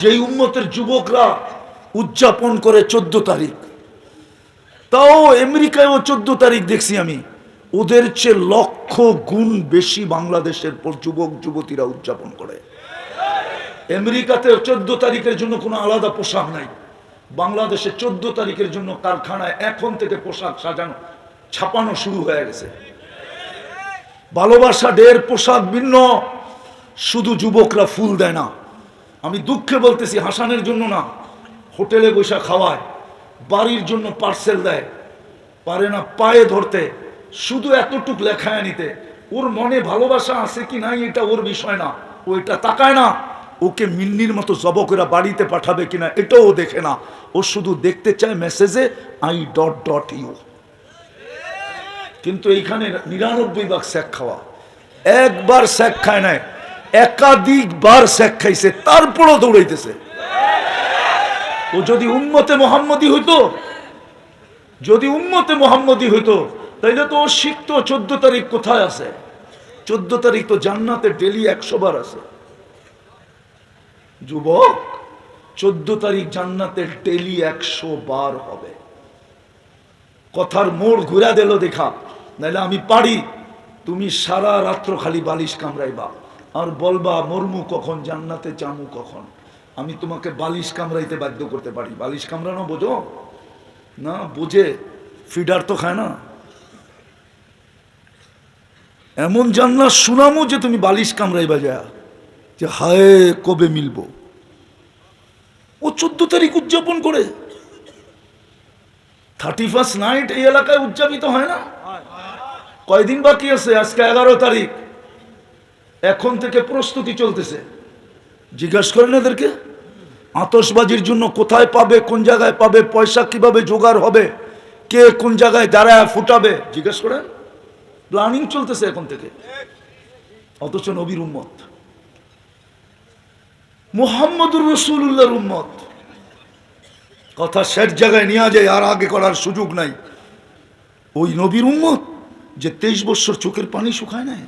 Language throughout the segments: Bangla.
যেই উম্মতের যুবকরা উদযাপন করে চোদ্দ তারিখ, তাও আমেরিকায়ও চোদ্দ তারিখ দেখছি আমি। ওদের চেয়ে লক্ষ গুণ বেশি বাংলাদেশের পর যুবক, যুবতীরা উদযাপন করে। আমেরিকাতে চোদ্দ তারিখের জন্য কোনো আলাদা পোশাক নাই। বাংলাদেশে চোদ্দ তারিখের জন্য কারখানায় এখন থেকে পোশাক সাজানো, ছাপানো শুরু হয়ে গেছে। ভালোবাসা ডের পোশাক ভিন্ন, শুধু যুবকরা ফুল দেয় না। আমি দুঃখে বলতেছি, হাসানের জন্য না। হোটেলে বসে খাওয়ায়, বাড়ির জন্য পার্সেল দেয়। পারে না পায়ে ধরতে, শুধু এতটুক লেখায় নিতে। ওর মনে ভালোবাসা আছে কি নাই এটা ওর বিষয় না। ও এটা তাকায় না। ওকে মিন্নির মতো জবকেরা বাড়িতে পাঠাবে কিনা এটাও দেখে না। ও শুধু দেখতে চায় মেসেজে, আই ডট ডট ইউ। কিন্তু এইখানে নিরানব্বই ভাগ স্যাক খাওয়া। একবার স্যাক খায় নাই। একাধিকবার স্যাক খাইছে, তারপরও দৌড়াইতেছে। ও যদি উম্মতে মোহাম্মদী হইতো, যদি উম্মতে মোহাম্মদী হইতো, তাইলে তো ও শিখতো চোদ্দ তারিখ কোথায় আছে? চোদ্দ তারিখ তো জান্নাতে ডেলি একশো বার আছে। যুবক, চোদ্দ তারিখ জান্নাতে ডেলি একশো বার হবে। কথার মোড় ঘুরা দিল দেখা নাহলে আমি পারি, তুমি সারা রাত্র খালি বালিশ কামড়াইবা। আর বলবা, মরমু কখন, জান্নাতে চামু কখন? আমি তোমাকে বালিশ কামড়াইতে বাধ্য করতে পারি। বালিশ কামড়ানো বোঝো? না, বুঝে। ফিডার তো খায় না। এমন জান্নাত শুনামো যে তুমি বালিশ কামড়াইবা যা, যে হায়, কবে মিলবো? ও চোদ্দ তারিখ উদযাপন করে। থার্টি ফার্স্ট নাইট এই এলাকায় উদযাপিত হয় না? কয়দিন বাকি আছে? আজকে এগারো তারিখ। এখন থেকে প্রস্তুতি চলতেছে। জিজ্ঞাসা করেন এদেরকে আতসবাজির জন্য কোথায় পাবে, কোন জায়গায় পাবে, পয়সা কীভাবে জোগাড় হবে, কে কোন জায়গায় দাঁড়ায় ফুটাবে, জিজ্ঞেস করেন। প্ল্যানিং চলতেছে এখন থেকে। অথচ নবীর উম্মত। মোহাম্মদুর রসুল্লাহর উম্মত। কথা শেষ জায়গায় নিয়ে যায়, আর আগে করার সুযোগ নাই। ওই নবীর উম্মত যে তেইশ বছর চোখের পানি শুকায় নাই।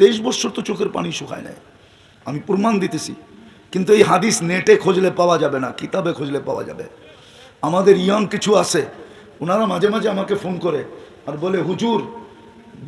তেইশ বছর তো চোখের পানি শুকায় নাই। আমি প্রমাণ দিতেছি। কিন্তু এই হাদিস নেটে খুঁজলে পাওয়া যাবে না, কিতাবে খুঁজলে পাওয়া যাবে। আমাদের ইয়ং কিছু আছে, ওনারা মাঝে মাঝে আমাকে ফোন করে আর বলে, হুজুর,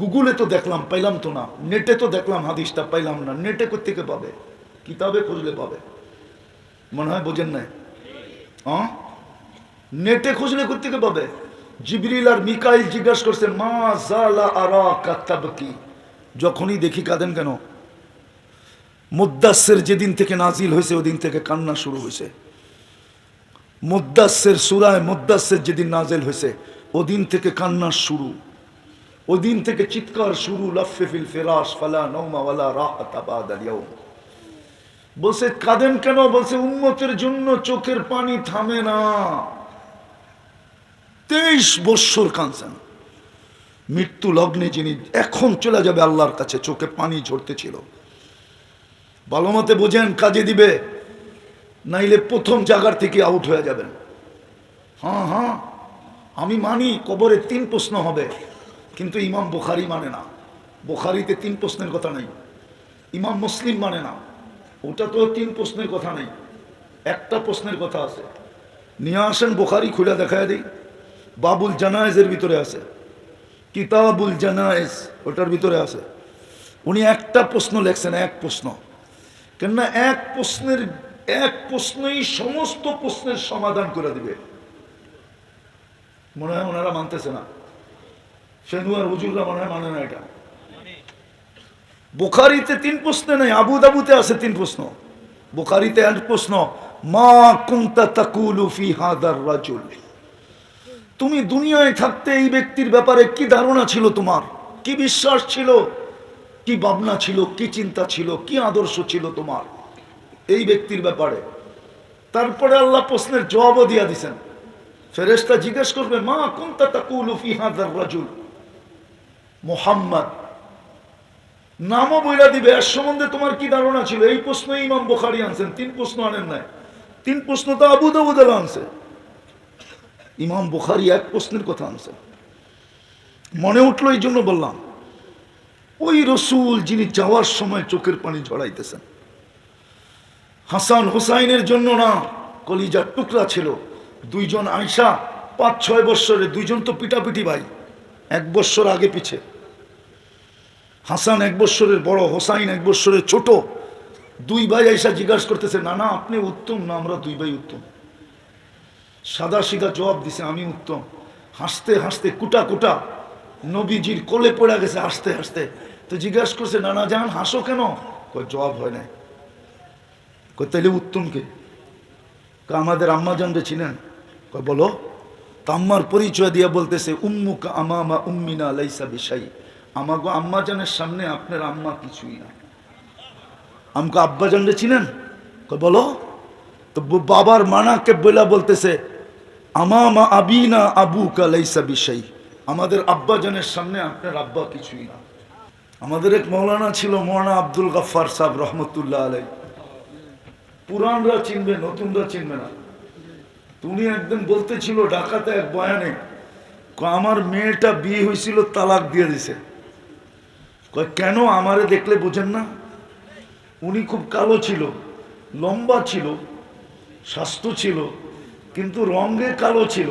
গুগলে তো দেখলাম, পাইলাম তো না। নেটে তো দেখলাম হাদিসটা, পাইলাম না। নেটে কোথেকে পাবে? কিতাবে খুঁজলে পাবে। মনে হয় বোঝেন নাই। হ্যাঁ নেটে খুঁজলে কোথেকে পাবে? জিবরিল আর মিকাইল জিজ্ঞাসা করছে মা জালা আরা কাতাব কি যখনই দেখি কাঁদেন কেন? মুদাসের যেদিন থেকে নাজিল হয়েছে, ওদিন থেকে কান্না শুরু হয়েছে। মুদাসের সুরায় মুদাসের যেদিন নাজিল হয়েছে, ওদিন থেকে কান্না শুরু। ওদিন থেকে চিৎকার শুরু বলছে, কাঁদেন কেন? বলছে উন্মতের জন্য চোখের পানি থামে না। তেইশ বৎসর কাঁদছেন। মৃত্যু লগ্নে যিনি এখন চলে যাবে আল্লাহর কাছে, চোখে পানি ঝরতেছিল। ভালো মতে বোঝেন, কাজে দিবে, নাইলে প্রথম জায়গার থেকে আউট হয়ে যাবেন। হ্যাঁ হ্যাঁ আমি মানি কবরে তিন প্রশ্ন হবে, কিন্তু ইমাম বুখারি মানে না। বুখারিতে তিন প্রশ্নের কথা নেই, ইমাম মুসলিম মানে না। ওটা তো তিন প্রশ্নের কথা নেই, একটা প্রশ্নের কথা আছে। নিয়ে আসেন বোখারি, খুলে দেখা দিই। বাবুল জানায়েজের ভিতরে আছে। কিতাবুল জানায়েজ, ওটার ভিতরে আছে। উনি একটা প্রশ্ন লেখছেন, এক প্রশ্ন। কেননা এক প্রশ্নের, এক প্রশ্নই সমস্ত প্রশ্নের সমাধান করে দিবে। মনে হয় ওনারা মানতেছে না। সেনুয়ার হুজুররা মনে হয় মানে না এটা। বোখারিতে তিন প্রশ্ন নেই আবু দাবুতে আছে তিন প্রশ্ন। বোখারিতে এক প্রশ্ন, মা কুন্তা তাকুলু ফি হাদার রাজুল। তুমি দুনিয়ায় থাকতে এই ব্যক্তির ব্যাপারে কি ধারণা ছিল তোমার? কি বিশ্বাস ছিল? কি ভাবনা ছিল? কি চিন্তা ছিল? কি আদর্শ ছিল তোমার? এই ব্যক্তির ব্যাপারে। তারপরে আল্লাহ প্রশ্নের জবাবও দিয়া দিছেন। ফেরেশতা জিজ্ঞেস করবে, মা হাদার রাজুল? মোহাম্মদ, নামও বইরা দিবে। এর সম্বন্ধে তোমার কি ধারণা ছিল? এই প্রশ্ন ইমাম বোখারি আনছেন। তিন প্রশ্ন আনেন নাই। তিন প্রশ্ন তো আবু দাবুদাল আনছে। ইমাম বুখারি এক প্রশ্নের কথা আনছেন। মনে উঠল এই জন্য বললাম, ওই রসুল যিনি যাওয়ার সময় চোখের পানি ঝড়াইতেছেন হাসান হুসাইনের জন্য না কলিজার টুকরা ছিল। দুইজন আয়সা পাঁচ ছয় বৎসরে দুইজন তো পিটাপিটি ভাই, এক বৎসর আগে পিছে। হাসান এক বৎসরের বড়, হোসাইন এক বৎসরের ছোট। দুই ভাই আইসা জিজ্ঞাসা করতেছে না না আপনি উত্তম না আমরা দুই ভাই উত্তম? সাদা সিধা জবাব দিছে, আমি উত্তম। হাসতে হাসতে কুটা কুটা নবীজির কোলে পড়ে গেছে, হাসতে হাসতে। তো জিজ্ঞাসা করছে, নানা জান, হাসো কেন? জবাব হয় নাই। তাইলে উত্তমকে। আমাদের আম্মা জানতে ছিলেন। বলো। তো আম্মার পরিচয় দিয়ে বলতেছে, উম্মুকা আমামা উম্মিনা লাইসা বিশাই। আমাগো আম্মা জানের সামনে আপনার আম্মা কিছুই না আমাকে আব্বা জানতে ছিলেন? বলো। তো বাবার মানাকে বলা বলতেছে আমামা আবিনা আবু কালাইসা বিশাই। আমাদের আব্বা জানের সামনে আপনার আব্বা কিছুই না। আমাদের এক মৌলানা ছিল মৌলানা আব্দুল গাফার সাহেব রহমতুল্লাহ আলাই পুরানরা চিনবে, নতুনরা চিনবে না। তুমি একদিন বলতেছিল ঢাকাতে এক বয়ানে আমার মেয়েটা বিয়ে হয়েছিল তালাক দিয়ে দিছে। কেন আমারে দেখলে বোঝেন না? উনি খুব কালো ছিল, লম্বা ছিল, স্বাস্থ্য ছিল কিন্তু রঙে কালো ছিল।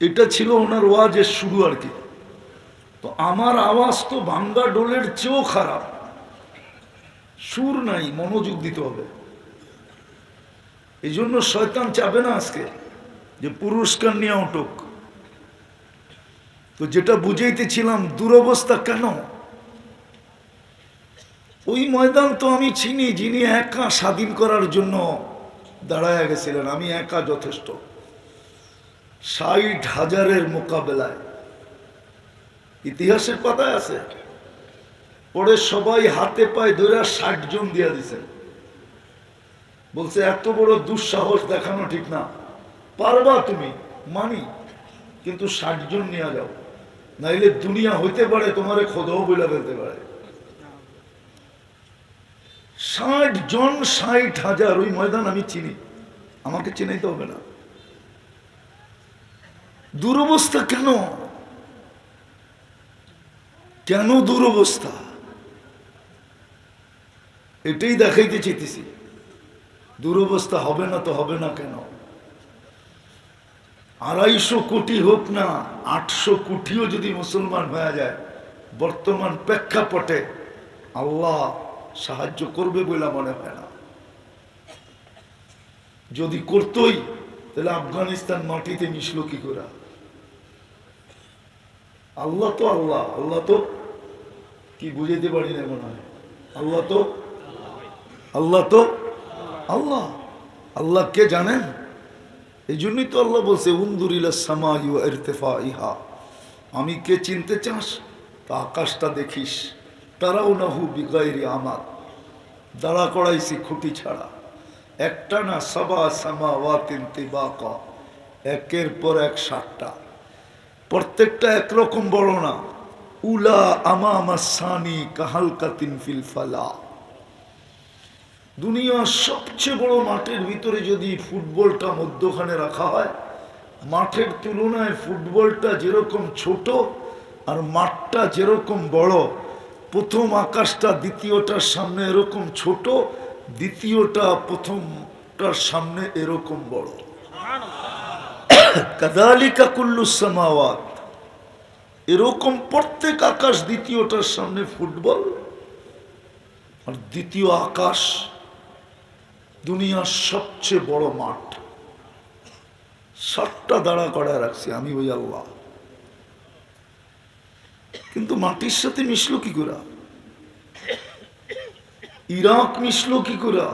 এটা ছিল ওনার ওয়াজের শুরু আর কি। তো আমার আওয়াজ তো ভাঙ্গা ডোলের চেয়েও খারাপ। সুর নাই, মনোযোগ দিতে হবে। এই জন্য শয়তান চাবে না আজকে যে পুরস্কার নিয়ে উঠুক। তো যেটা বুঝাইতেছিলাম, দুরবস্থা কেন? ওই ময়দান তো আমি চিনি, যিনি একা স্বাধীন করার জন্য দাঁড়ায় গেছিলেন, আমি একা যথেষ্ট। ষাট হাজারের মোকাবেলায়। ইতিহাসের পাতায় আছে। পরে সবাই হাতে পায়ে ধরে ষাট জন দিয়া দিছেন বলছে, এত বড় দুঃসাহস দেখানো ঠিক না। পারবা তুমি, মানি, কিন্তু ষাট জন নিয়ে যাও। নাইলে দুনিয়া হইতে পারে, তোমারে খোদাও বলে ফেলতে পারে। ষাট জন, ষাট হাজার, ওই ময়দান আমি চিনি। আমাকে চিনাইতে হবে না। দুরবস্থা কেন? কেন দুরবস্থা? এটাই দেখাইতে চেতেছি দুরবস্থা হবে না তো হবে না কেন? আড়াইশো কোটি হোক না, আটশো কোটিও যদি মুসলমান হয়ে যায়, বর্তমান প্রেক্ষাপটে আল্লাহ সাহায্য করবে বলে মনে হয় না। যদি করতই, তাহলে আফগানিস্তান মাটিতে মিশলো কি করে? আল্লাহ তো আল্লাহ আল্লাহ তো কি বুঝাইতে পারি না মনে হয়। আল্লাহ তো আল্লাহ তো আল্লাহ। আল্লাহ কে জানেন? এই জন্যই তো আল্লাহ বলছে উন্দুরিলা সামা ইউ ইহা আমি কে চিনতে চাস? তা আকাশটা দেখিস। তারাও না হু বিগাইরি আমার দাঁড়া করাইছি খুঁটি ছাড়া। একটা না সাবা সামা ওয়াতিন তিবাকা, একের পর এক সাতটা। প্রত্যেকটা একরকম বড় না। উলা আমামা সানি কাহালকা ফিল ফালা। দুনিয়ার সবচেয়ে বড় মাঠের ভিতরে যদি ফুটবলটা মধ্যখানে রাখা হয়, মাঠের তুলনায় ফুটবলটা যেরকম ছোট আর মাঠটা যেরকম বড় প্রথম আকাশটা দ্বিতীয়টার সামনে এরকম ছোট, দ্বিতীয়টা প্রথমটার সামনে এরকম বড়। কাদালিকা কুল্লু সামাওয়াত। এরকম প্রত্যেক আকাশ দ্বিতীয়টার সামনে ফুটবল আর দ্বিতীয় আকাশ দুনিয়ার সবচেয়ে বড় মাঠ। সাতটা দাঁড়া করা রাখছি আমি ওই আল্লাহ। কিন্তু মাটির সাথে মিশলো কি করে? ইরাক মিশলো কি করে?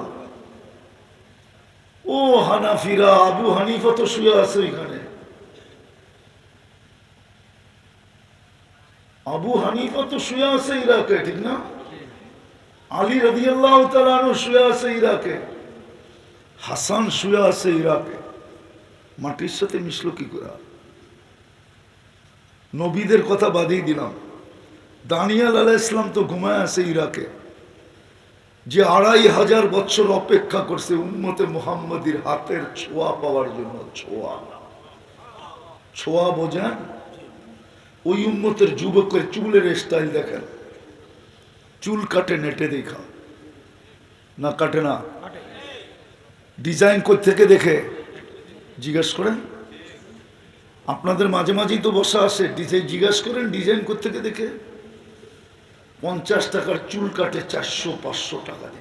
ও হানাফিরা, আবু হানিফা তো শুয়ে আছে এখানে আবু হানিফা তো শুয়ে আছে ইরাকে, ঠিক না? আলী রবি শুয়ে আছে ইরাকে। হাসান শুয়ে আছে ইরাকে। মাটির সাথে মিশলো কি করে? নবীদের কথা বাদিয়ে দিলাম। দানিয়াল আলাহ ইসলাম তো ঘুমায় আছে ইরাকে। যে আড়াই হাজার বছর অপেক্ষা করছে উম্মতে মুহাম্মদির হাতের ছোঁয়া পাওয়ার জন্য ছোঁয়া। ছোঁয়া বোঝেন? ওই উম্মতের যুবকের চুলের স্টাইল দেখেন। চুল কাটে নেটে দেখা। না কাটে না? ডিজাইন থেকে দেখে? জিজ্ঞেস করেন। আপনাদের মাঝে মাঝেই তো বসা আসে ডিজাইন জিজ্ঞাসা করেন, ডিজাইন করতে দেখে পঞ্চাশ টাকার চুল কাটে চারশো পাঁচশো টাকা দিয়ে।